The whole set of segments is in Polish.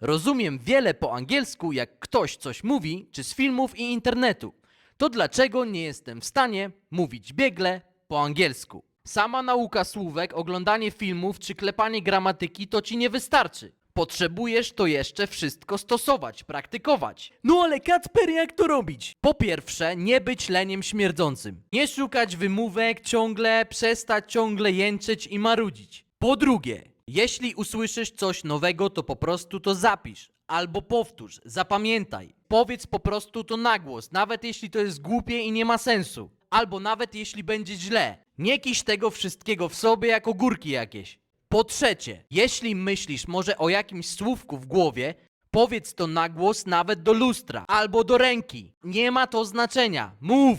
Rozumiem wiele po angielsku, jak ktoś coś mówi, czy z filmów i internetu. To dlaczego nie jestem w stanie mówić biegle po angielsku? Sama nauka słówek, oglądanie filmów czy klepanie gramatyki to ci nie wystarczy. Potrzebujesz to jeszcze wszystko stosować, praktykować. No ale Kacper, jak to robić? Po pierwsze, nie być leniem śmierdzącym. Nie szukać wymówek ciągle, przestać ciągle jęczeć i marudzić. Po drugie, jeśli usłyszysz coś nowego, to po prostu to zapisz. Albo powtórz, zapamiętaj. Powiedz po prostu to na głos, nawet jeśli to jest głupie i nie ma sensu. Albo nawet jeśli będzie źle. Nie kiś tego wszystkiego w sobie jak ogórki jakieś. Po trzecie, jeśli myślisz może o jakimś słówku w głowie, powiedz to na głos nawet do lustra albo do ręki. Nie ma to znaczenia. Mów!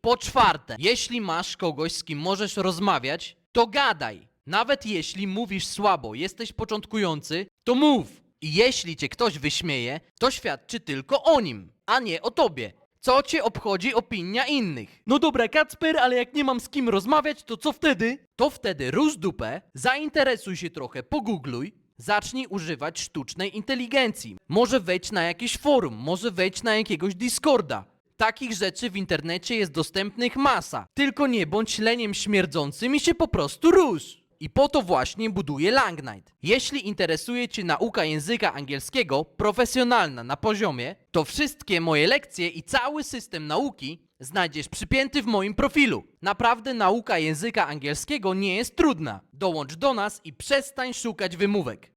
Po czwarte, jeśli masz kogoś, z kim możesz rozmawiać, to gadaj. Nawet jeśli mówisz słabo, jesteś początkujący, to mów. I jeśli cię ktoś wyśmieje, to świadczy tylko o nim, a nie o tobie. Co cię obchodzi opinia innych? No dobra, Kacper, ale jak nie mam z kim rozmawiać, to co wtedy? To wtedy rusz dupę, zainteresuj się trochę, pogoogluj, zacznij używać sztucznej inteligencji. Może wejdź na jakieś forum, może wejdź na jakiegoś Discorda. Takich rzeczy w internecie jest dostępnych masa. Tylko nie bądź leniem śmierdzącym i się po prostu rusz. I po to właśnie buduję Langnight. Jeśli interesuje Cię nauka języka angielskiego, profesjonalna na poziomie, to wszystkie moje lekcje i cały system nauki znajdziesz przypięty w moim profilu. Naprawdę nauka języka angielskiego nie jest trudna. Dołącz do nas i przestań szukać wymówek.